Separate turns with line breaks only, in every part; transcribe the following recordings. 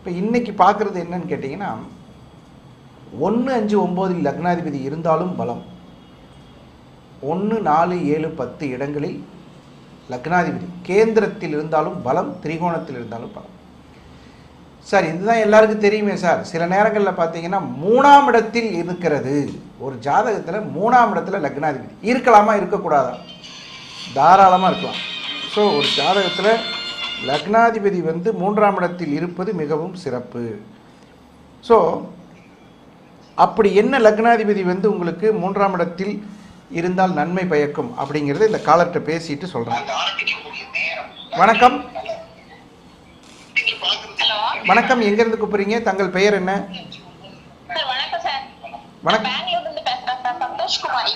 இப்போ இன்னைக்கு பார்க்குறது என்னன்னு கேட்டிங்கன்னா ஒன்று அஞ்சு ஒம்போதில் லக்னாதிபதி இருந்தாலும் பலம். ஒன்று நாலு ஏழு பத்து இடங்களில் லக்னாதிபதி. கேந்திரத்தில் இருந்தாலும் பலம் திரிகோணத்தில் இருந்தாலும் பலம். சார் இதுதான் எல்லாருக்கும் தெரியுமே சார். சில நேரங்களில் பார்த்தீங்கன்னா மூணாம் இடத்தில் இருக்கிறது. ஒரு ஜாதகத்தில் மூணாம் இடத்துல லக்னாதிபதி. இருக்கலாமா இருக்கக்கூடாதா? தாராளமாக இருக்கலாம். ஸோ ஒரு ஜாதகத்தில் லக்னாதிபதி வந்து மூன்றாம் இடத்தில் இருப்பது மிகவும் சிறப்பு. ஸோ அப்படி என்ன லக்னாதிபதி வந்து உங்களுக்கு மூன்றாம் இடத்தில் இருந்தால் நன்மை பயக்கும் அப்படிங்கிறத இந்த காலர்கிட்ட பேசிட்டு சொல்கிறேன் வணக்கம். வணக்கம். எங்கேருந்து கூப்பிடுறீங்க? தங்கள் பெயர் என்ன?
சார் வணக்கம் சார்.
வணக்கம்.
பெங்களூர்ல இருந்து பேசுறேன் sir. Santhosh Kumari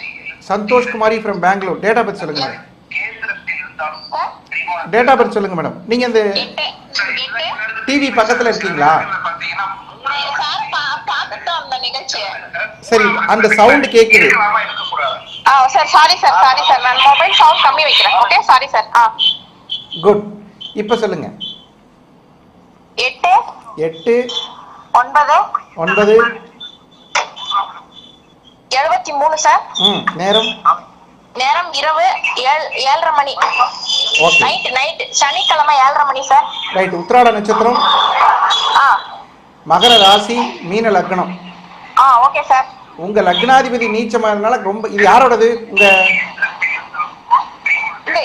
Santhosh Kumari from Bangalore date of birth சொல்லுங்க.
சார்
டேட் ஆஃப் பர்த் சொல்லுங்க மேடம் நீங்கள் இந்த டிவி பக்கத்தில் இருக்கீங்களா?
சார் அந்த நிகழ்ச்சி
சரி அந்த சவுண்டு கேட்குது
ஆ sir sorry sir sorry sir நான் மொபைல் சவுண்ட் கம்மி வைக்கிறேன். ஓகே சாரி சார் ஆ.
குட் இப்போ சொல்லுங்க.
எட்டு
எட்டு
ஒன்பது
ஒன்பது.
எழுபத்தி மூணு சார்
ம் நேரம்.
நேரம் இரவு ஏழு ஏழரை மணி. நைட் நைட் சனிக்கிழமை ஏழரை மணி சார்
ரைட் உத்திராட நட்சத்திரம். மகர ராசி மீன லக்னம்.
ஆ ஓகே சார்
உங்க லக்னாதிபதி நீச்சமா இருந்தால ரொம்ப இது யாரோடது? உங்க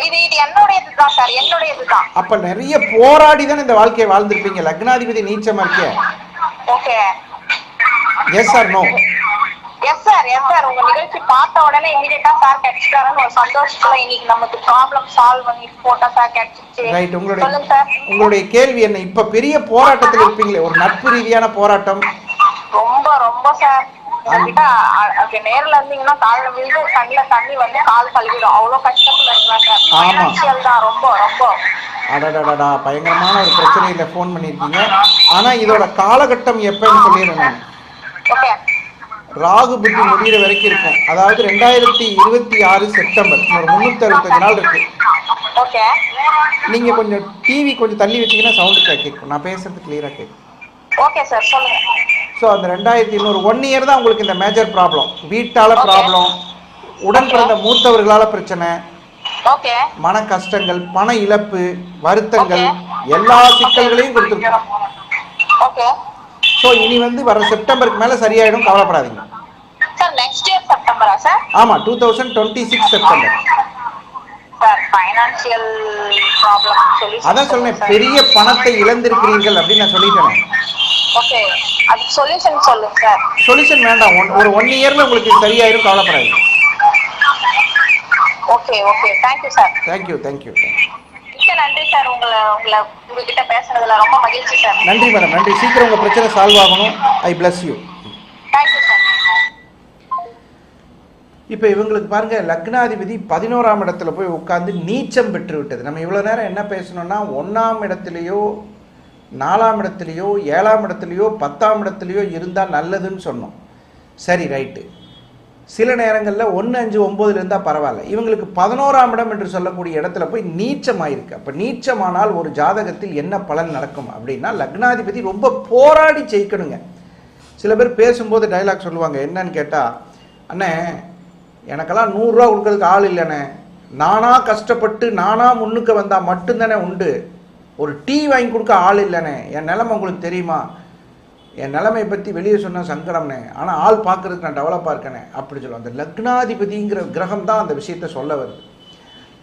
இது இது என்னுடையது தான் சார் என்னுடையது தான்.
அப்ப நிறைய போராடி தான் இந்த வாழ்க்கையை வாழ்ந்திருப்பீங்க. லக்னாதிபதி நீச்சமா இருக்க?
Okay
yes or no
yes sir yes sir உங்க நிகழ்ச்சி பார்த்த உடனே இமீடியட்டா சார் கிடைச்சிட்டாருன்னு ஒரு சந்தோஷத்துல இன்னைக்கு நமக்கு ப்ராப்ளம் சால்வ் பண்ணி போட்டா சார் கிடைச்சிச்சு
ரைட் உங்களுடைய உங்களுடைய கேள்வி என்ன? இப்ப பெரிய போராட்டத்தில் இருப்பீங்களே ஒரு நட்பு ரீதியான போராட்டம்?
ரொம்ப ரொம்ப சார் நேர்ல இருந்தீங்கன்னா கால்ல விழுந்து கண்ணுல தண்ணி வந்து கால் கழுவிடும். அவ்வளவு கஷ்டத்துல இருக்கலாம் சார் தான். ரொம்ப ரொம்ப.
அடடடடா. பயங்கரமான ஒரு பிரச்சனையில ஃபோன் பண்ணியிருக்கீங்க. ஆனா இதோட காலகட்டம் எப்பன்னு சொல்லிடுறேன்
ஓகே
ராகு புத்தி முடிகிற வரைக்கும் இருக்கும். அதாவது ரெண்டாயிரத்தி இருபத்தி ஆறு செப்டம்பர். ஒரு முந்நூற்றி அறுபத்தஞ்சு நாள் இருக்கு. நீங்க கொஞ்சம் டிவி கொஞ்சம் தள்ளி வச்சீங்கன்னா சவுண்டு கேட்கும். நான் பேசுறது கிளியரா கேட்கும்.
ஓகே சார் சொல்லுங்க.
ஸோ அந்த ரெண்டாயிரத்தி இன்னொரு ஒன் இயர் தான் உங்களுக்கு இந்த மேஜர் ப்ராப்ளம் வீட்டால. ப்ராப்ளம் உடன் பிறந்த மூத்தவர்களால பிரச்சனை மன கஷ்டங்கள் பண இழப்பு வருத்தங்கள். எல்லா சிக்கல்களையும் கொடுத்துருக்கோம் ஸோ இனி வந்து வர செப்டம்பருக்கு மேல சரியாயிடும் கவலைப்படாதீங்க.
சார் நெக்ஸ்ட் இயர் செப்டம்பரா சார்
ஆமா two thousand twenty six September அதான் சொன்னேன் பெரிய பணத்தை இழந்திருக்கிறீர்கள் அப்படின்னு நான் சொல்லிட்டேன்.
ஓகே அதுக்கு சொல்யூஷன் சொல்லுங்க சார்
சொல்யூஷன் வேண்டாம் ஒரு ஒன் இயர்ல உங்களுக்கு சரியாயிரும் கவலைப்படாதீங்க.
Okay okay thank you sir
thank you thank you
மிக்க நன்றி சார். உங்களை உங்களை உங்ககிட்ட பேசுனதுல ரொம்ப மகிழ்ச்சி சார்.
நன்றி மேடம் நன்றி. சீக்கிரம் உங்க பிரச்சனை சால்வ் ஆகணும். I bless you
thank you sir
இப்போ இவங்களுக்கு பாருங்க லக்னாதிபதி பதினோராம் இடத்துல போய் உட்கார்ந்து நீச்சம் பெற்று விட்டது. நம்ம இவ்வளோ நேரம் என்ன பேசணும்னா ஒன்றாம் இடத்துலையோ நாலாம் இடத்துலையோ ஏழாம் இடத்துலையோ பத்தாம் இடத்துலையோ இருந்தால் நல்லதுன்னு சொன்னோம். சரி ரைட்டு சில நேரங்களில் ஒன்று அஞ்சு ஒம்போதுல இருந்தால் பரவாயில்ல. இவங்களுக்கு பதினோராம் இடம் என்று சொல்லக்கூடிய இடத்துல போய் நீச்சமாயிருக்கு. அப்போ நீச்சமானால் ஒரு ஜாதகத்தில் என்ன பலன் நடக்கும் அப்படின்னா லக்னாதிபதி ரொம்ப போராடி ஜெயிக்கணுங்க. சில பேர் பேசும்போது டைலாக் சொல்லுவாங்க என்னன்னு கேட்டால் அண்ணே எனக்கெல்லாம் நூறுரூவா கொடுக்கறதுக்கு ஆள் இல்லைண்ணே. நானாக கஷ்டப்பட்டு நானாக முன்னுக்கு வந்தால் மட்டும்தானே உண்டு. ஒரு டீ வாங்கி கொடுக்க ஆள் இல்லைண்ணே. என் நிலமை உங்களுக்கு தெரியுமா? என் நிலைமை பற்றி வெளியே சொன்ன சங்கடம்னே ஆனால் ஆள் பார்க்கறதுக்கு நான் டெவலப்பாக இருக்கேனே அப்படி சொல்லுவோம் அந்த லக்னாதிபதிங்கிற கிரகம் தான் அந்த விஷயத்த சொல்ல வருது.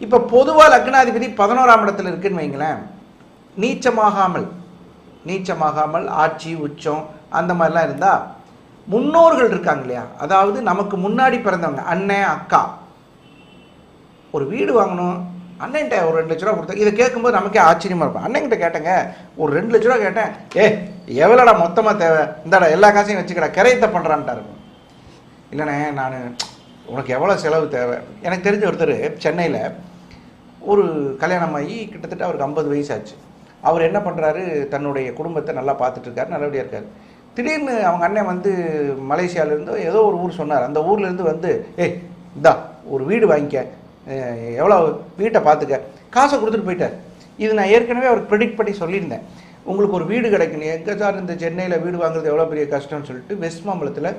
இப்போ பொதுவாக லக்னாதிபதி பதினோராம் இடத்துல இருக்குன்னு வைங்களேன். நீச்சமாகாமல் நீச்சமாகாமல் ஆட்சி உச்சம் அந்த மாதிரிலாம் இருந்தால் முன்னோர்கள் இருக்காங்க இல்லையா? அதாவது நமக்கு முன்னாடி பிறந்தவங்க அண்ணன் அக்கா. ஒரு வீடு வாங்கணும் அண்ணன்கிட்ட ஒரு ரெண்டு லட்ச ரூபா கொடுத்தா இதை கேட்கும்போது நமக்கே ஆச்சரியமா இருக்கும். அண்ணன்கிட்ட கேட்டேங்க ஒரு ரெண்டு லட்ச ரூபா கேட்டேன் ஏ எவ்வளோடா மொத்தமாக தேவை? இந்தாடா எல்லா காசையும் வச்சுக்கடா கிரையத்தை பண்ணுறான்ட்டாரு இல்லைண்ணே நான் உனக்கு எவ்வளோ செலவு தேவை? எனக்கு தெரிஞ்ச ஒருத்தர் சென்னையில் ஒரு கல்யாணம் ஆகி கிட்டத்தட்ட அவருக்கு ஐம்பது வயசு ஆச்சு அவர் என்ன பண்ணுறாரு தன்னுடைய குடும்பத்தை நல்லா பார்த்துட்ருக்காரு நல்லபடியாக இருக்கார். திடீர்னு அவங்க அண்ணன் வந்து மலேசியாவிலேருந்து ஏதோ ஒரு ஊர் சொன்னார். அந்த ஊர்லேருந்து வந்து ஏய் இந்தா ஒரு வீடு வாங்கிக்க. எவ்வளோ வீட்டை பார்த்துக்க? காசை கொடுத்துட்டு போயிட்டார். இது நான் ஏற்கனவே அவர் ப்ரெடிக்ட் பண்ணி சொல்லியிருந்தேன். உங்களுக்கு ஒரு வீடு கிடைக்கணும். எங்கே சார் இந்த சென்னையில் வீடு வாங்குறது எவ்வளோ பெரிய கஷ்டம்னு சொல்லிட்டு வெஸ்ட் மாம்பலத்தில்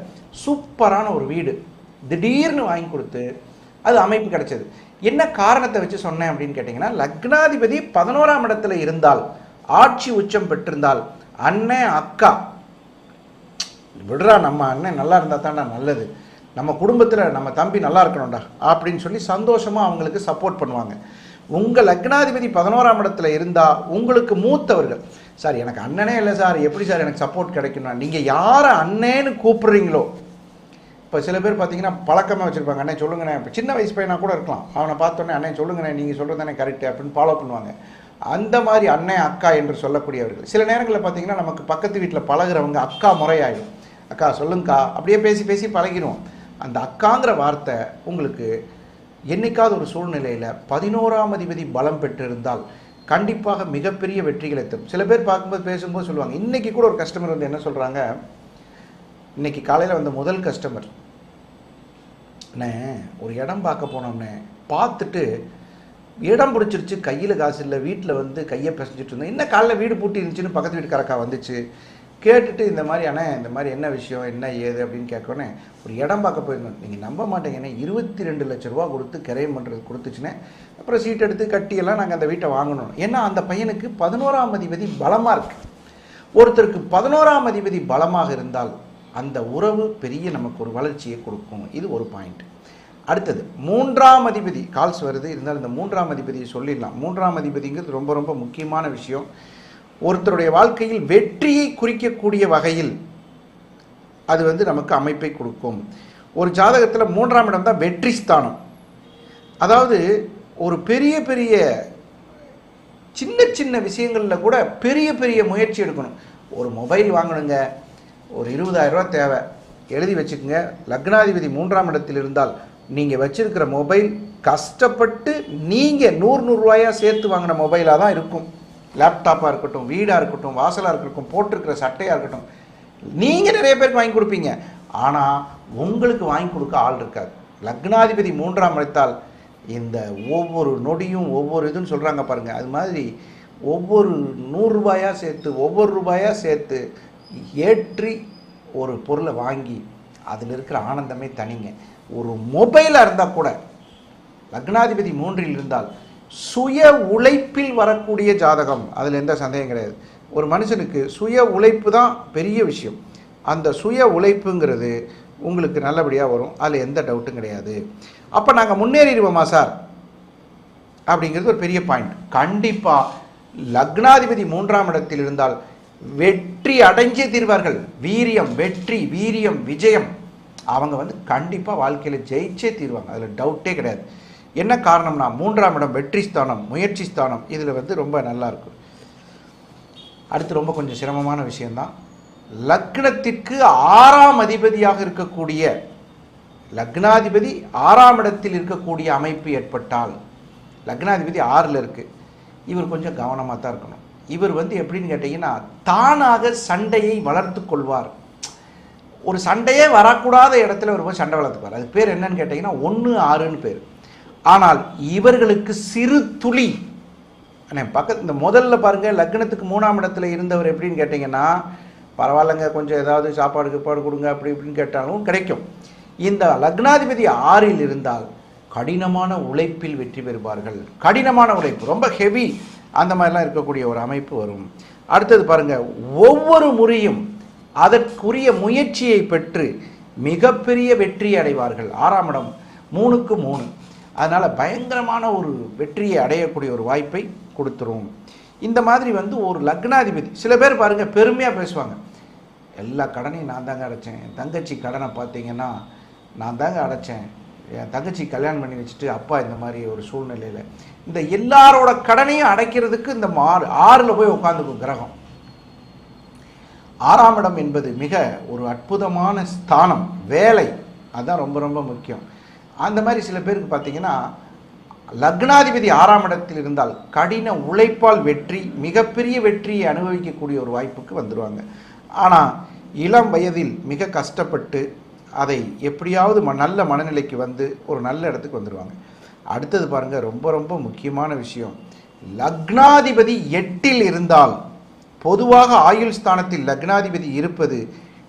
சூப்பரான ஒரு வீடு. திடீர்னு வாங்கி கொடுத்து அது அமைப்பு கிடைச்சது. என்ன காரணத்தை வச்சு சொன்னேன் அப்படின்னு கேட்டிங்கன்னா லக்னாதிபதி பதினோராம் இடத்துல இருந்தால் ஆட்சி உச்சம் பெற்றிருந்தால் அண்ணன் அக்கா விடுறா நம்ம அண்ணன் நல்லா இருந்தால் தான்டா நல்லது. நம்ம குடும்பத்தில் நம்ம தம்பி நல்லா இருக்கணும்டா அப்படின்னு சொல்லி சந்தோஷமாக அவங்களுக்கு சப்போர்ட் பண்ணுவாங்க. உங்கள் லக்னாதிபதி பதினோராம் இடத்துல இருந்தால் உங்களுக்கு மூத்தவர்கள் சார் எனக்கு அண்ணனே இல்லை சார் எப்படி சார் எனக்கு சப்போர்ட் கிடைக்கும்னா நீங்கள் யாரை அண்ணேன்னு கூப்பிடுறீங்களோ? இப்போ சில பேர் பார்த்தீங்கன்னா பழக்கமாக வச்சுருப்பாங்க அண்ணே சொல்லுங்கண்ணே. இப்போ சின்ன வயசு பையனாக கூட இருக்கலாம். அவனை பார்த்தோன்னே அண்ணே சொல்லுங்கண்ணே நீங்கள் சொல்கிறது தானே கரெக்டு அப்படின்னு ஃபாலோ பண்ணுவாங்க. அந்த மாதிரி அண்ணன் அக்கா என்று சொல்லக்கூடியவர்கள். சில நேரங்களில் பார்த்தீங்கன்னா நமக்கு பக்கத்து வீட்டில் பழகுறவங்க அக்கா முறையாயிடும். அக்கா சொல்லுங்கக்கா. அப்படியே பேசி பேசி பழகிடுவோம். அந்த அக்காங்கிற வார்த்தை உங்களுக்கு என்னைக்காவது ஒரு சூழ்நிலையில் பதினோராம் அதிபதி பலம் பெற்றிருந்தால் கண்டிப்பாக மிகப்பெரிய வெற்றிகளை தரும். சில பேர் பார்க்கும்போது பேசும்போது சொல்லுவாங்க இன்றைக்கி கூட ஒரு கஸ்டமர் வந்து என்ன சொல்கிறாங்க இன்னைக்கு காலையில் வந்த முதல் கஸ்டமர் அண்ணே ஒரு இடம் பார்க்க போனோம்னே. பார்த்துட்டு இடம் பிடிச்சிருச்சு கையில் காசு இல்லை வீட்டில் வந்து கையை பிசைஞ்சிட்டு இருந்தேன். என்ன காலையில் வீடு பூட்டி இருந்துச்சுன்னு பக்கத்து வீட்டுக்காரக்கா வந்துச்சு. கேட்டுட்டு இந்த மாதிரி அண்ணே இந்த மாதிரி என்ன விஷயம்? என்ன ஏது? அப்படின்னு கேட்கோன்னே ஒரு இடம் பார்க்க போயிருந்தோம். நீங்கள் நம்ப மாட்டீங்கண்ணே இருபத்தி ரெண்டு லட்ச ரூபா கொடுத்து கிரையம் பண்ணுறது கொடுத்துச்சுனே அப்புறம் சீட் எடுத்து கட்டியெல்லாம் நாங்கள் அந்த வீட்டை வாங்கணும். ஏன்னா அந்த பையனுக்கு பதினோராம் அதிபதி பலமாக இருக்குது ஒருத்தருக்கு பதினோராம் அதிபதி பலமாக இருந்தால் அந்த உறவு பெரிய நமக்கு ஒரு வளர்ச்சியை கொடுக்கும். இது ஒரு பாயிண்ட். அடுத்தது மூன்றாம் அதிபதி கால்ஸ் வருது. இருந்தாலும் இந்த மூன்றாம் அதிபதியை சொல்லிடலாம். மூன்றாம் அதிபதிங்கிறது ரொம்ப ரொம்ப முக்கியமான விஷயம். ஒருத்தருடைய வாழ்க்கையில் வெற்றியை குறிக்கக்கூடிய வகையில் அது வந்து நமக்கு அமைப்பை கொடுக்கும். ஒரு ஜாதகத்தில் மூன்றாம் இடம் தான் வெற்றி ஸ்தானம். அதாவது ஒரு பெரிய பெரிய சின்ன சின்ன விஷயங்களில் கூட பெரிய பெரிய முயற்சி எடுக்கணும். ஒரு மொபைல் வாங்கணுங்க. ஒரு இருபதாயிரரூவா தேவை. எழுதி வச்சுக்கோங்க. லக்னாதிபதி மூன்றாம் இடத்தில் இருந்தால் நீங்கள் வச்சுருக்கிற மொபைல் கஷ்டப்பட்டு நீங்கள் நூறு நூறுரூவாயாக சேர்த்து வாங்கின மொபைலாக தான் இருக்கும். லேப்டாப்பாக இருக்கட்டும் வீடாக இருக்கட்டும் வாசலாக இருக்கட்டும் போட்டிருக்கிற சட்டையாக இருக்கட்டும் நீங்கள் நிறைய பேருக்கு வாங்கி கொடுப்பீங்க. ஆனால் உங்களுக்கு வாங்கி கொடுக்க ஆள் இருக்காது. லக்னாதிபதி மூன்றாம் இடத்தால் இந்த ஒவ்வொரு நொடியும் ஒவ்வொரு இதுன்னு சொல்கிறாங்க பாருங்கள் அது மாதிரி ஒவ்வொரு நூறுரூபாயாக சேர்த்து ஒவ்வொரு ரூபாயாக சேர்த்து ஏற்றி ஒரு பொருளை வாங்கி அதில் இருக்கிற ஆனந்தமே தனிங்க. ஒரு மொபைலாக இருந்தால் கூட லக்னாதிபதி மூன்றில் இருந்தால் சுய உழைப்பில் வரக்கூடிய ஜாதகம். அதில் எந்த சந்தேகம் கிடையாது. ஒரு மனுஷனுக்கு சுய உழைப்பு தான் பெரிய விஷயம். அந்த சுய உழைப்புங்கிறது உங்களுக்கு நல்லபடியாக வரும். அதில் எந்த டவுட்டும் கிடையாது. அப்போ நாங்கள் முன்னேறிடுவோமா சார்? அப்படிங்கிறது ஒரு பெரிய பாயிண்ட் கண்டிப்பாக லக்னாதிபதி மூன்றாம் இடத்தில் இருந்தால் வெற்றி அடைஞ்சே தீர்வார்கள். வீரியம் வெற்றி வீரியம் விஜயம். அவங்க வந்து கண்டிப்பாக வாழ்க்கையில் ஜெயிச்சே தீர்வாங்க. அதில் டவுட்டே கிடையாது. என்ன காரணம்னா மூன்றாம் இடம் வெற்றி ஸ்தானம் முயற்சி ஸ்தானம் இதில் வந்து ரொம்ப நல்லா இருக்கும் அடுத்து ரொம்ப கொஞ்சம் சிரமமான விஷயம்தான் லக்னத்திற்கு ஆறாம் அதிபதியாக இருக்கக்கூடிய லக்னாதிபதி ஆறாம் இடத்தில் இருக்கக்கூடிய அமைப்பு ஏற்பட்டால் லக்னாதிபதி ஆறில் இருக்குது இவர் கொஞ்சம் கவனமாக தான் இருக்கணும். இவர் வந்து எப்படின்னு கேட்டிங்கன்னா தானாக சண்டையை வளர்த்து கொள்வார். ஒரு சண்டையே வரக்கூடாத இடத்துல ஒரு போய் சண்டை வளர்த்துப்பார். அது பேர் என்னன்னு கேட்டிங்கன்னா ஒன்று ஆறுன்னு பேர். ஆனால் இவர்களுக்கு சிறு துளி. பக்கத்து இந்த முதல்ல பாருங்கள் லக்னத்துக்கு மூணாம் இடத்துல இருந்தவர் எப்படின்னு கேட்டிங்கன்னா பரவாயில்லைங்க கொஞ்சம் ஏதாவது சாப்பாடு கீப்பாடு கொடுங்க அப்படி இப்படின்னு கேட்டாலும் கிடைக்கும். இந்த லக்னாதிபதி ஆறில் இருந்தால் கடினமான உழைப்பில் வெற்றி பெறுவார்கள். கடினமான உழைப்பு ரொம்ப ஹெவி அந்த மாதிரிலாம் இருக்கக்கூடிய ஒரு அமைப்பு வரும். அடுத்தது பாருங்கள் ஒவ்வொரு முறையும் அதற்குரிய முயற்சியை பெற்று மிகப்பெரிய வெற்றி அடைவார்கள். ஆறாம் இடம் மூணுக்கு மூணு. அதனால் பயங்கரமான ஒரு வெற்றியை அடையக்கூடிய ஒரு வாய்ப்பை கொடுத்துரும். இந்த மாதிரி வந்து ஒரு லக்னாதிபதி சில பேர் பாருங்கள் பெருமையாக பேசுவாங்க. எல்லா கடனையும் நான் தாங்க அடைச்சேன். என் தங்கச்சி கடனை பார்த்தீங்கன்னா நான் தாங்க அடைச்சேன். என் தங்கச்சி கல்யாணம் பண்ணி வச்சுட்டு அப்பா இந்த மாதிரி ஒரு சூழ்நிலையில். இந்த எல்லாரோட கடனையும் அடைக்கிறதுக்கு இந்த ஆறு ஆறில் போய் உட்காந்துக்கும் கிரகம். ஆறாம் இடம் என்பது மிக ஒரு அற்புதமான ஸ்தானம் வேலை. அதுதான் ரொம்ப ரொம்ப முக்கியம். அந்த மாதிரி சில பேருக்கு பார்த்தீங்கன்னா லக்னாதிபதி ஆறாம் இடத்தில் இருந்தால் கடின உழைப்பால் வெற்றி மிகப்பெரிய வெற்றியை அனுபவிக்கக்கூடிய ஒரு வாய்ப்புக்கு வந்துடுவாங்க ஆனால் இளம் வயதில் மிக கஷ்டப்பட்டு அதை எப்படியாவது ம நல்ல மனநிலைக்கு வந்து ஒரு நல்ல இடத்துக்கு வந்துடுவாங்க அடுத்தது பாருங்க ரொம்ப ரொம்ப முக்கியமான விஷயம். லக்னாதிபதி எட்டில் இருந்தால் பொதுவாக ஆயுள் ஸ்தானத்தில் லக்னாதிபதி இருப்பது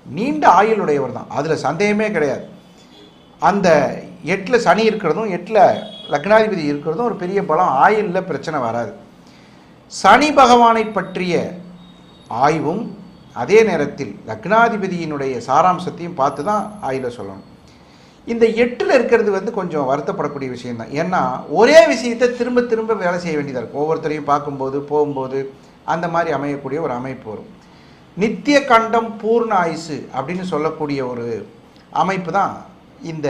நீண்ட ஆயுளுடையவர் தான். அதில் சந்தேகமே கிடையாது. அந்த எட்டில் சனி இருக்கிறதும் எட்டில் லக்னாதிபதி இருக்கிறதும் ஒரு பெரிய பலம் ஆயுளில் பிரச்சனை வராது. சனி பகவானை பற்றிய ஆய்வும் அதே நேரத்தில் லக்னாதிபதியினுடைய சாராம்சத்தையும் பார்த்து தான் ஆயில சொல்லணும். இந்த எட்டில் இருக்கிறது வந்து கொஞ்சம் வருத்தப்படக்கூடிய விஷயந்தான் ஏன்னா ஒரே விஷயத்தை திரும்ப திரும்ப வேலை செய்ய வேண்டியதாக இருக்கும். ஒவ்வொருத்தரையும் பார்க்கும்போது போகும்போது அந்த மாதிரி அமையக்கூடிய ஒரு அமைப்பு வரும். நித்திய கண்டம் பூர்ண ஆயுசு அப்படின்னு சொல்லக்கூடிய ஒரு அமைப்பு தான் இந்த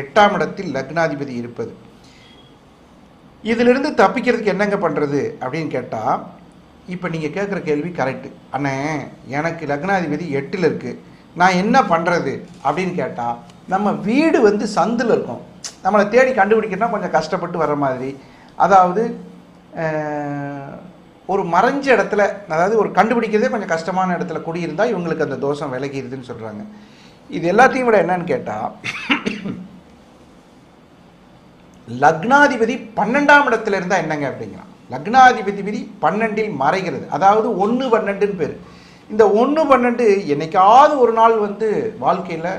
எட்டாம் இடத்தில் லக்னாதிபதி இருப்பது. இதிலிருந்து தப்பிக்கிறதுக்கு என்னங்க பண்ணுறது அப்படின்னு கேட்டால் இப்போ நீங்கள் கேட்குற கேள்வி கரெக்டு அண்ணே எனக்கு லக்னாதிபதி எட்டில் இருக்குது நான் என்ன பண்ணுறது அப்படின்னு கேட்டால் நம்ம வீடு வந்து சந்தில் இருக்கும். நம்மளை தேடி கண்டுபிடிக்கணும்னா கொஞ்சம் கஷ்டப்பட்டு வர மாதிரி. அதாவது ஒரு மறைஞ்ச இடத்துல அதாவது ஒரு கண்டுபிடிக்கிறதே கொஞ்சம் கஷ்டமான இடத்துல குடியிருந்தால் இவங்களுக்கு அந்த தோஷம் விலகிடுதுன்னு சொல்கிறாங்க இது எல்லாத்தையும் விட என்னன்னு கேட்டால் லக்னாதிபதி பன்னெண்டாம் இடத்துல இருந்தா என்னங்க அப்படிங்கிறான். லக்னாதிபதி விதி பன்னெண்டில் மறைகிறது. அதாவது ஒன்று பன்னெண்டுன்னு பேர். இந்த ஒன்று பன்னெண்டு என்னைக்காவது ஒரு நாள் வந்து வாழ்க்கையில்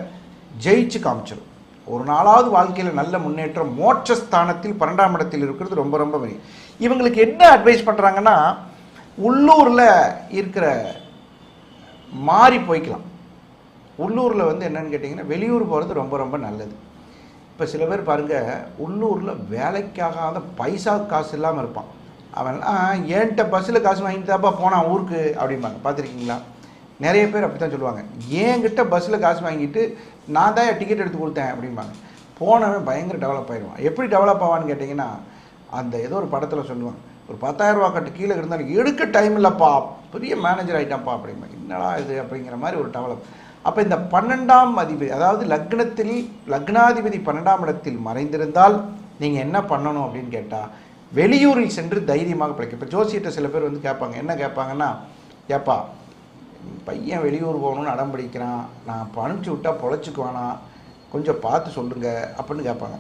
ஜெயிச்சு காமிச்சிடும் ஒரு நாளாவது வாழ்க்கையில் நல்ல முன்னேற்றம் மோட்சஸ்தானத்தில் பன்னெண்டாம் இடத்தில் இருக்கிறது ரொம்ப ரொம்ப பெரிய. இவங்களுக்கு என்ன அட்வைஸ் பண்ணுறாங்கன்னா உள்ளூரில் இருக்கிற மாறி போய்க்கலாம். உள்ளூரில் வந்து என்னன்னு கேட்டிங்கன்னா வெளியூர் போகிறது ரொம்ப ரொம்ப நல்லது. இப்போ சில பேர் பாருங்கள் உள்ளூரில் வேலைக்காகாத பைசா காசு இல்லாமல் இருப்பான். அவன் ஏன்ட்ட என்கிட்ட பஸ்ஸில் காசு வாங்கிட்டு தாப்பா போனான் ஊருக்கு அப்படிம்பாங்க. பார்த்துருக்கீங்களா? நிறைய பேர் அப்படி தான் சொல்லுவாங்க. என்கிட்ட பஸ்ஸில் காசு வாங்கிட்டு நான் தான் டிக்கெட் எடுத்து கொடுத்தேன் அப்படிம்பாங்க. போனவன் பயங்கர டெவலப் ஆயிடுவான். எப்படி டெவலப் ஆவான்னு கேட்டிங்கன்னா அந்த ஏதோ ஒரு படத்தில் சொல்லுவாங்க. ஒரு பத்தாயிரம் ரூபா கட்டு கீழே இருந்தாலும் எடுக்க டைம் இல்லைப்பா பெரிய மேனேஜர் ஆகிட்டான்ப்பா அப்படிம்பாங்க. என்னடா இது? அப்படிங்கிற மாதிரி ஒரு டெவலப் அப்போ இந்த பன்னெண்டாம் அதிபதி அதாவது லக்னத்தில் லக்னாதிபதி பன்னெண்டாம் இடத்தில் மறைந்திருந்தால் நீங்கள் என்ன பண்ணணும் அப்படின்னு கேட்டால் வெளியூரில் சென்று தைரியமாக பிழைக்க. இப்போ ஜோசியிட்ட சில பேர் வந்து கேட்பாங்க என்ன கேட்பாங்கன்னா ஏப்பா பையன் வெளியூர் போகணும்னு அடம் பிடிக்கிறான் நான் இப்போ அனுப்பிச்சி விட்டால் பொழைச்சிக்குவானா கொஞ்சம் பார்த்து சொல்லுங்க அப்படின்னு கேட்பாங்க.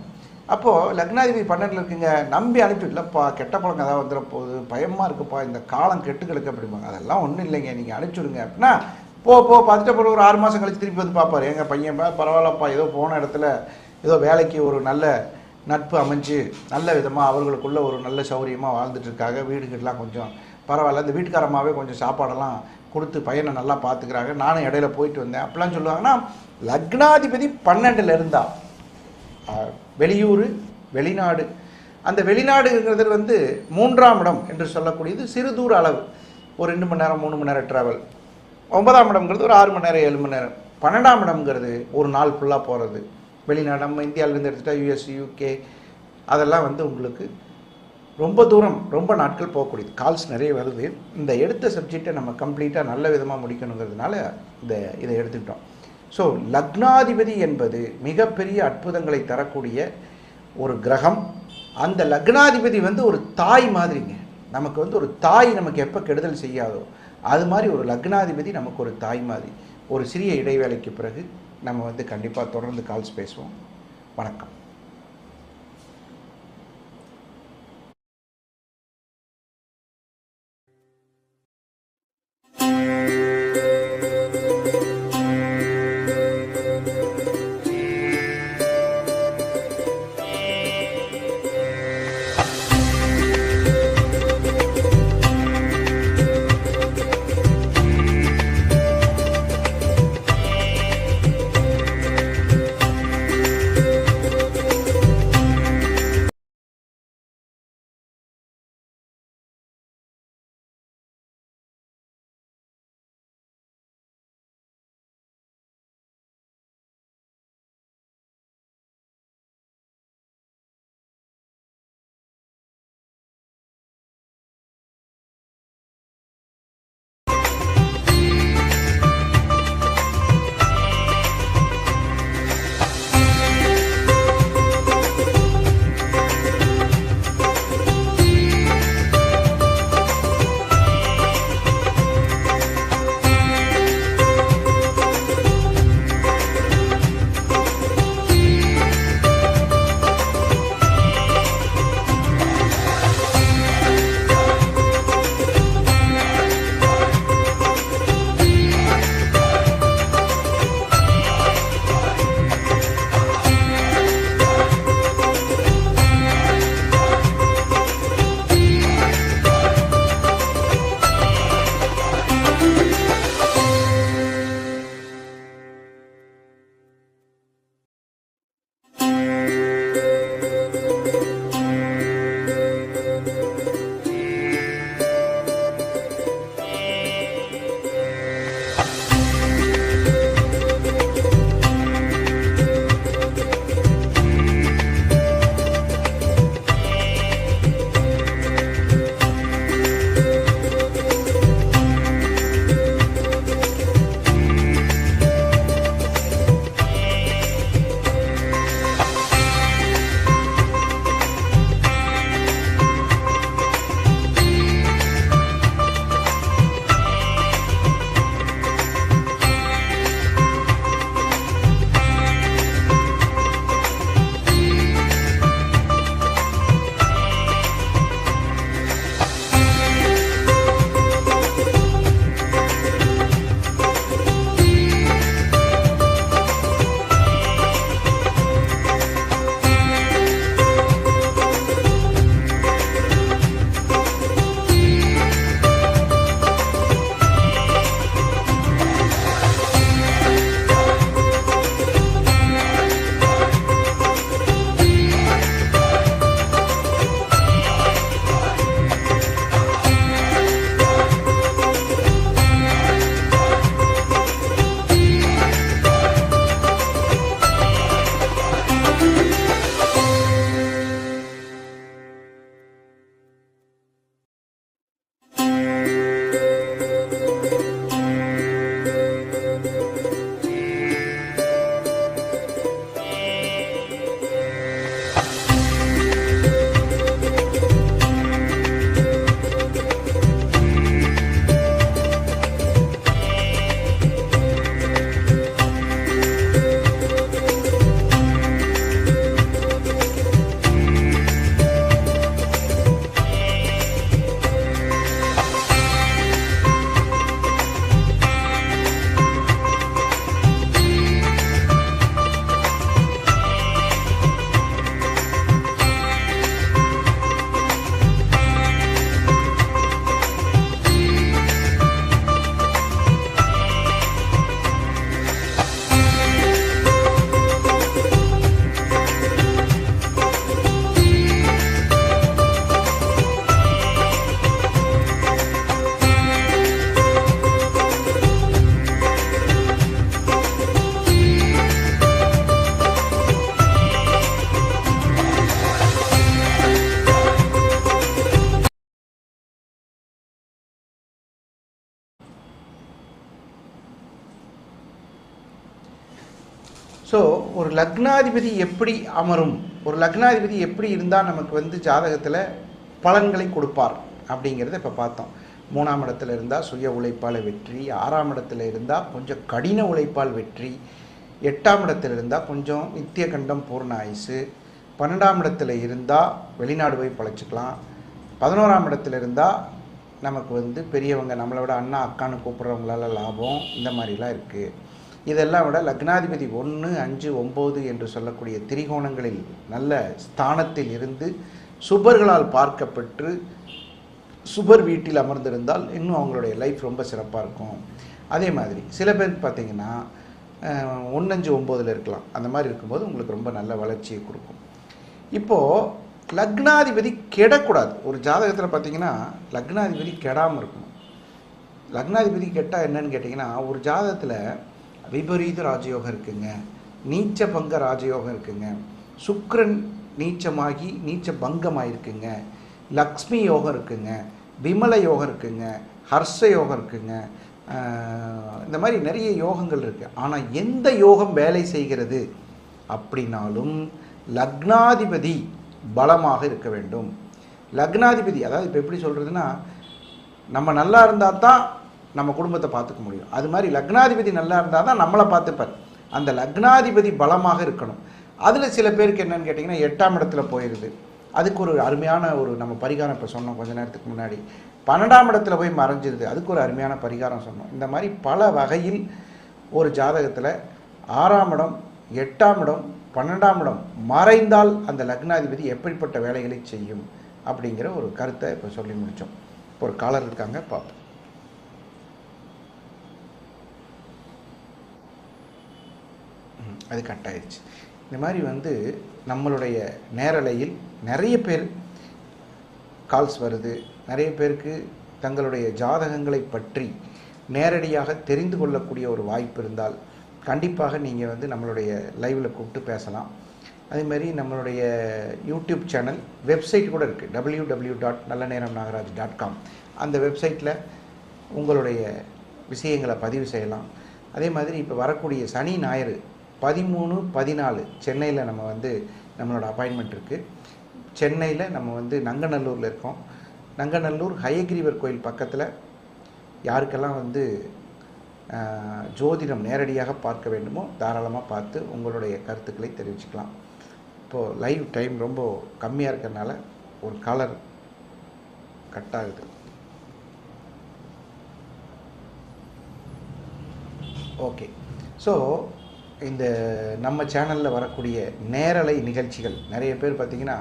அப்போது லக்னாதிபதி பன்னெண்டில் இருக்குங்க நம்பி அனுப்பி இல்லைப்பா கெட்ட பழக்கம் ஏதாவது வந்துட போகுது பயமாக இருக்குப்பா இந்த காலம் கெட்டு கிடக்கு அப்படிம்பாங்க. அதெல்லாம் ஒன்றும் இல்லைங்க நீங்கள் அனுப்பிச்சி விடுங்க அப்படின்னா போ போ பார்த்துட்டு அப்புறம் ஒரு ஆறு மாதம் கழிச்சு திருப்பி வந்து பார்ப்பார். எங்கள் பையன் பரவாயில்லப்பா ஏதோ போன இடத்துல ஏதோ வேலைக்கு ஒரு நல்ல நட்பு அமைஞ்சு நல்ல விதமாக அவர்களுக்குள்ள ஒரு நல்ல சௌரியமாக வாழ்ந்துட்டுருக்காங்க. வீடுகள்லாம் கொஞ்சம் பரவாயில்ல. இந்த வீட்டுக்காரமாவே கொஞ்சம் சாப்பாடெல்லாம் கொடுத்து பையனை நல்லா பார்த்துக்கிறாங்க. நானும் இடையில போயிட்டு வந்தேன். அப்படிலாம் சொல்லுவாங்கன்னா லக்னாதிபதி பன்னெண்டில் இருந்தா. வெளியூர் வெளிநாடு. அந்த வெளிநாடுங்கிறது வந்து மூன்றாம் இடம் என்று சொல்லக்கூடியது சிறு தூர அளவு. ஒரு ரெண்டு மணி நேரம் மூணு மணி நேரம் ட்ராவல் ஒன்பதாம் இடம்ங்கிறது ஒரு ஆறு மணி நேரம் ஏழு மணி நேரம். பன்னெண்டாம் இடம்ங்கிறது ஒரு நாள் ஃபுல்லாக போகிறது வெளிநாடு நம்ம இந்தியாவிலேருந்து எடுத்துகிட்டா யூஎஸ் யூகே அதெல்லாம் வந்து உங்களுக்கு ரொம்ப தூரம் ரொம்ப நாட்கள் போகக்கூடியது. கால்ஸ் நிறைய வருது. இந்த எடுத்த சப்ஜெக்டை நம்ம கம்ப்ளீட்டாக நல்ல விதமாக முடிக்கணுங்கிறதுனால இந்த இதை எடுத்துக்கிட்டோம். ஸோ லக்னாதிபதி என்பது மிகப்பெரிய அற்புதங்களை தரக்கூடிய ஒரு கிரகம். அந்த லக்னாதிபதி வந்து ஒரு தாய் மாதிரிங்க. நமக்கு வந்து ஒரு தாய் நமக்கு எப்போ கெடுதல் செய்யாதோ அது மாதிரி ஒரு லக்னாதிபதி நமக்கு ஒரு தாய் மாதிரி. ஒரு சிறிய இடைவேளைக்கு பிறகு நம்ம வந்து கண்டிப்பாக தொடர்ந்து கால்ஸ் பேசுவோம். வணக்கம். லக்னாதிபதி எப்படி அமரும்? ஒரு லக்னாதிபதி எப்படி இருந்தால் நமக்கு வந்து ஜாதகத்தில் பலன்களை கொடுப்பார் அப்படிங்கிறத இப்போ பார்த்தோம். மூணாம் இடத்துல இருந்தால் சுய உழைப்பால் வெற்றி ஆறாம் இடத்துல இருந்தால் கொஞ்சம் கடின உழைப்பால் வெற்றி எட்டாம் இடத்துல இருந்தால் கொஞ்சம் நித்திய கண்டம் பூர்ண ஆயுசு பன்னெண்டாம் இடத்துல இருந்தால் வெளிநாடு போய் பழைச்சிக்கலாம் பதினோராம் இடத்துல இருந்தால் நமக்கு வந்து பெரியவங்க நம்மளை விட அண்ணா அக்கான்னு கூப்பிட்றவங்களால லாபம் இந்த மாதிரிலாம் இருக்குது இதெல்லாம் விட லக்னாதிபதி ஒன்று அஞ்சு ஒம்பது என்று சொல்லக்கூடிய திரிகோணங்களில் நல்ல ஸ்தானத்தில் இருந்து சுபர்களால் பார்க்கப்பட்டு சுபர் வீட்டில் அமர்ந்திருந்தால் இன்னும் அவங்களுடைய லைஃப் ரொம்ப சிறப்பாக இருக்கும். அதே மாதிரி சில பேர் பார்த்தீங்கன்னா ஒன்றஞ்சு ஒம்போதில் இருக்கலாம். அந்த மாதிரி இருக்கும்போது உங்களுக்கு ரொம்ப நல்ல வளர்ச்சியை கொடுக்கும். இப்போது லக்னாதிபதி கெடக்கூடாது. ஒரு ஜாதகத்தில் பார்த்தீங்கன்னா லக்னாதிபதி கெடாமல் இருக்கணும். லக்னாதிபதி கெட்டால் என்னன்னு கேட்டிங்கன்னா ஒரு ஜாதகத்தில் விபரீத ராஜயோகம் இருக்குங்க. நீச்ச பங்க ராஜயோகம் இருக்குங்க. சுக்ரன் நீச்சமாகி நீச்ச பங்கமாயிருக்குங்க லக்ஷ்மி யோகம் இருக்குங்க. விமல யோகம் இருக்குங்க. ஹர்ஷ யோகம் இருக்குங்க. இந்த மாதிரி நிறைய யோகங்கள் இருக்குது ஆனால் எந்த யோகம் வேலை செய்கிறது? அப்படின்னாலும் லக்னாதிபதி பலமாக இருக்க வேண்டும். லக்னாதிபதி அதாவது இப்போ எப்படி சொல்கிறதுனா நம்ம நல்லா இருந்தால் தான் நம்ம குடும்பத்தை பார்த்துக்க முடியும். அது மாதிரி லக்னாதிபதி நல்லா இருந்தால் தான் நம்மளை பார்த்துப்பார். அந்த லக்னாதிபதி பலமாக இருக்கணும். அதில் சில பேருக்கு என்னன்னு கேட்டிங்கன்னா எட்டாம் இடத்துல போயிடுது அதுக்கு ஒரு அருமையான ஒரு நம்ம பரிகாரம் இப்போ சொன்னோம் கொஞ்ச நேரத்துக்கு முன்னாடி. பன்னெண்டாம் இடத்துல போய் மறைஞ்சிருது. அதுக்கு ஒரு அருமையான பரிகாரம் சொன்னோம். இந்த மாதிரி பல வகையில் ஒரு ஜாதகத்தில் ஆறாம் இடம் எட்டாம் இடம் பன்னெண்டாம் இடம் மறைந்தால் அந்த லக்னாதிபதி எப்படிப்பட்ட வேலைகளை செய்யும் அப்படிங்கிற ஒரு கருத்தை இப்போ சொல்லி முடித்தோம் இப்போ ஒரு காலர் இருக்காங்க பார்ப்போம். அது கட் ஆயிடுச்சு இந்த மாதிரி வந்து நம்மளுடைய நேரலையில் நிறைய பேர் கால்ஸ் வருது. நிறைய பேருக்கு தங்களுடைய ஜாதகங்களை பற்றி நேரடியாக தெரிந்து கொள்ளக்கூடிய ஒரு வாய்ப்பு இருந்தால் கண்டிப்பாக நீங்கள் வந்து நம்மளுடைய லைவில் கூப்பிட்டு பேசலாம். அதே மாதிரி நம்மளுடைய யூடியூப் சேனல் வெப்சைட் கூட இருக்குது டபிள்யூ டபிள்யூ டாட் நல்ல நேரம் நாகராஜ் டாட் காம் அந்த வெப்சைட்டில் உங்களுடைய விஷயங்களை பதிவு செய்யலாம். அதே மாதிரி இப்போ வரக்கூடிய சனி ஞாயிறு பதிமூணு பதினாலு சென்னையில் நம்ம வந்து நம்மளோட அப்பாயின்மெண்ட் இருக்குது சென்னையில் நம்ம வந்து நங்கநல்லூரில் இருக்கோம். நங்கநல்லூர் ஹயகிரீவர் கோயில் பக்கத்தில் யாருக்கெல்லாம் வந்து ஜோதிடம் நேரடியாக பார்க்க வேண்டுமோ தாராளமாக பார்த்து உங்களுடைய கருத்துக்களை தெரிவிச்சுக்கலாம். இப்போது லைவ் டைம் ரொம்ப கம்மியாக இருக்கிறனால ஒரு காலர் கட் ஆகுது. ஓகே ஸோ இந்த நம்ம சேனலில் வரக்கூடிய நேரலை நிகழ்ச்சிகள். நிறைய பேர் பார்த்திங்கன்னா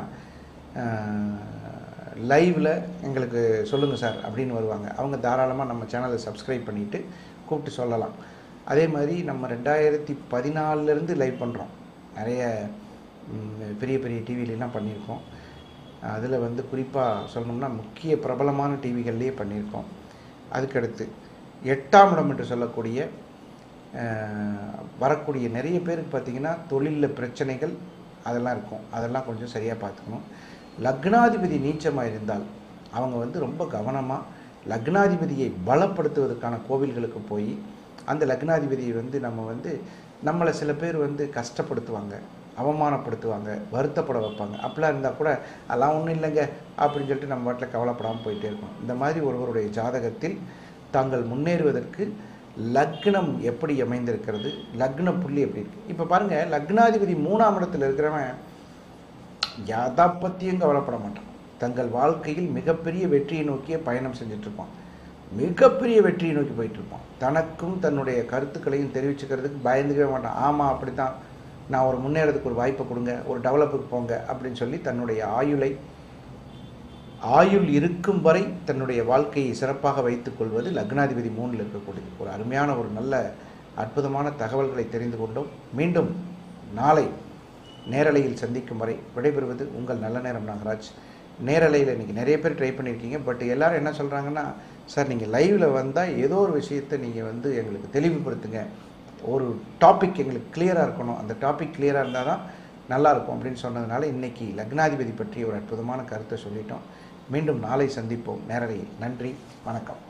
லைவில் எங்களுக்கு சொல்லுங்கள் சார் அப்படின்னு வருவாங்க. அவங்க தாராளமாக நம்ம சேனலை சப்ஸ்கிரைப் பண்ணிவிட்டு கூப்பிட்டு சொல்லலாம். அதே மாதிரி நம்ம ரெண்டாயிரத்தி பதினாலிருந்து லைவ் பண்ணுறோம் நிறைய பெரிய பெரிய டிவிலெலாம் பண்ணியிருக்கோம். அதில் வந்து குறிப்பாக சொல்லணும்னா முக்கிய பிரபலமான டிவிகள்லேயே பண்ணியிருக்கோம். அதுக்கடுத்து எட்டாம் இடம் என்று சொல்லக்கூடிய வரக்கூடிய நிறைய பேருக்கு பார்த்திங்கன்னா தொழிலில் பிரச்சனைகள் அதெல்லாம் இருக்கும். அதெல்லாம் கொஞ்சம் சரியாக பார்த்துக்கணும். லக்னாதிபதி நீச்சமாக இருந்தால் அவங்க வந்து ரொம்ப கவனமாக லக்னாதிபதியை பலப்படுத்துவதற்கான கோவில்களுக்கு போய் அந்த லக்னாதிபதியை வந்து நம்ம வந்து நம்மளை சில பேர் வந்து கஷ்டப்படுத்துவாங்க அவமானப்படுத்துவாங்க வருத்தப்பட வைப்பாங்க. அப்படிலாம் இருந்தால் கூட அதெல்லாம் ஒன்றும் இல்லைங்க அப்படின்னு சொல்லிட்டு நம்ம வாட்டில் கவலைப்படாமல் போயிட்டே இருக்கணும். இந்த மாதிரி ஒருவருடைய ஜாதகத்தில் தாங்கள் முன்னேறுவதற்கு லக்னம் எப்படி அமைந்திருக்கிறது? லக்ன புள்ளி எப்படி இருக்குது இப்போ பாருங்கள் லக்னாதிபதி மூணாம் இடத்தில் இருக்கிறவன் எதை பற்றியும் கவலைப்பட மாட்டான். தங்கள் வாழ்க்கையில் மிகப்பெரிய வெற்றியை நோக்கிய பயணம் செஞ்சிட்ருப்பான் மிகப்பெரிய வெற்றியை நோக்கி போயிட்டு இருப்பான். தனக்கும் தன்னுடைய கருத்துக்களையும் தெரிவிச்சுக்கிறதுக்கு பயந்துக்கவே மாட்டான். ஆமாம் அப்படி தான் நான் ஒரு முன்னேறதுக்கு ஒரு வாய்ப்பை கொடுங்க ஒரு டெவலப்புக்கு போங்க அப்படின்னு சொல்லி தன்னுடைய ஆயுளை ஆயுள் இருக்கும் வரை தன்னுடைய வாழ்க்கையை சிறப்பாக வைத்துக் கொள்வது லக்னாதிபதி மூணில் இருக்கக்கூடியது. ஒரு அருமையான ஒரு நல்ல அற்புதமான தகவல்களை தெரிந்து கொண்டோம். மீண்டும் நாளை நேரலையில் சந்திக்கும் வரை விடைபெறுவது உங்கள் நல்ல நேரம் நாகராஜ். நேரலையில் இன்றைக்கி நிறைய பேர் ட்ரை பண்ணியிருக்கீங்க. பட் எல்லோரும் என்ன சொல்கிறாங்கன்னா சார் நீங்கள் லைவில் வந்தால் ஏதோ ஒரு விஷயத்தை நீங்கள் வந்து எங்களுக்கு தெளிவுபடுத்துங்க. ஒரு டாபிக் எங்களுக்கு கிளியராக இருக்கணும். அந்த டாபிக் கிளியராக இருந்தால் தான் நல்லாயிருக்கும் அப்படின்னு சொன்னதுனால இன்னைக்கு லக்னாதிபதி பற்றி ஒரு அற்புதமான கருத்தை சொல்லிட்டோம். மீண்டும் நாளை சந்திப்போம். நேரலையில் நன்றி வணக்கம்.